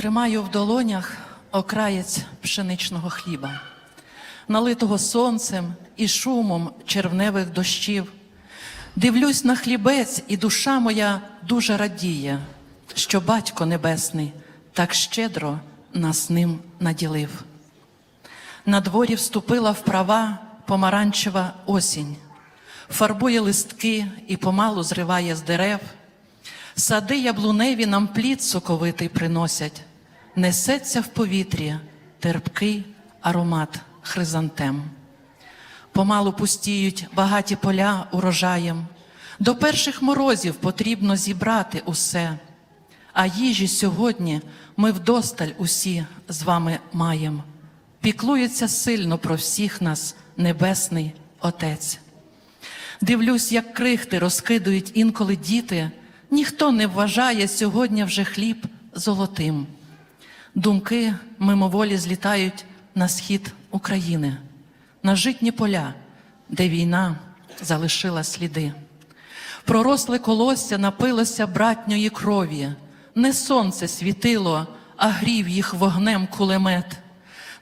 Тримаю в долонях окраєць пшеничного хліба, налитого сонцем і шумом червневих дощів. Дивлюсь на хлібець, і душа моя дуже радіє, що Батько Небесний так щедро нас ним наділив. На дворі вступила в права помаранчева осінь, фарбує листки і помалу зриває з дерев. Сади яблуневі нам плід соковитий приносять, несеться в повітрі терпкий аромат хризантем. Помалу пустіють багаті поля урожаєм. До перших морозів потрібно зібрати усе. А їжі сьогодні ми вдосталь усі з вами маєм. Піклується сильно про всіх нас Небесний Отець. Дивлюсь, як крихти розкидують інколи діти, ніхто не вважає сьогодні вже хліб золотим. Думки мимоволі злітають на схід України, на житні поля, де війна залишила сліди. Проросле колосся напилося братньої крові, не сонце світило, а грів їх вогнем кулемет,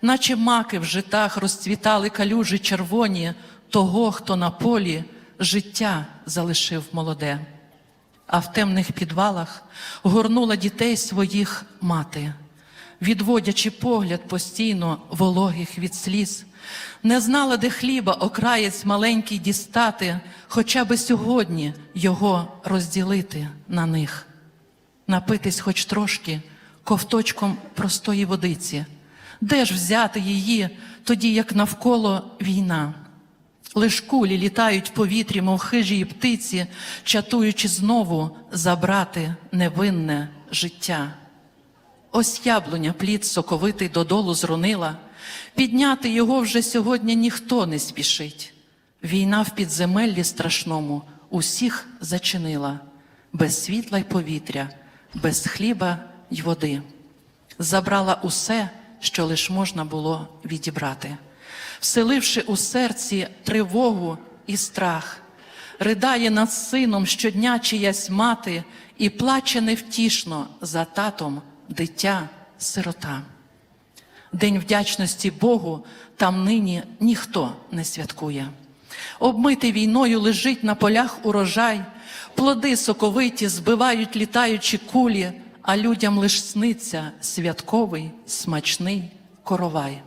наче маки в житах розцвітали калюжі червоні того, хто на полі життя залишив молоде. А в темних підвалах горнула дітей своїх мати, відводячи погляд постійно вологих від сліз, не знала, де хліба окраєць маленький дістати, хоча би сьогодні його розділити на них, напитись хоч трошки ковточком простої водиці, де ж взяти її, тоді як навколо війна. Лиш кулі літають в повітрі, мов хижі птиці, чатуючи знову забрати невинне життя. Ось яблуня плід соковитий додолу зронила, підняти його вже сьогодні ніхто не спішить. Війна в підземеллі страшному усіх зачинила, без світла й повітря, без хліба й води. Забрала усе, що лиш можна було відібрати вселивши у серці тривогу і страх, ридає над сином щодня чиясь мати і плаче невтішно за татом дитя сирота. День вдячності Богу там нині ніхто не святкує. Обмитий війною лежить на полях урожай, плоди соковиті збивають літаючі кулі, а людям лиш сниться святковий смачний коровай.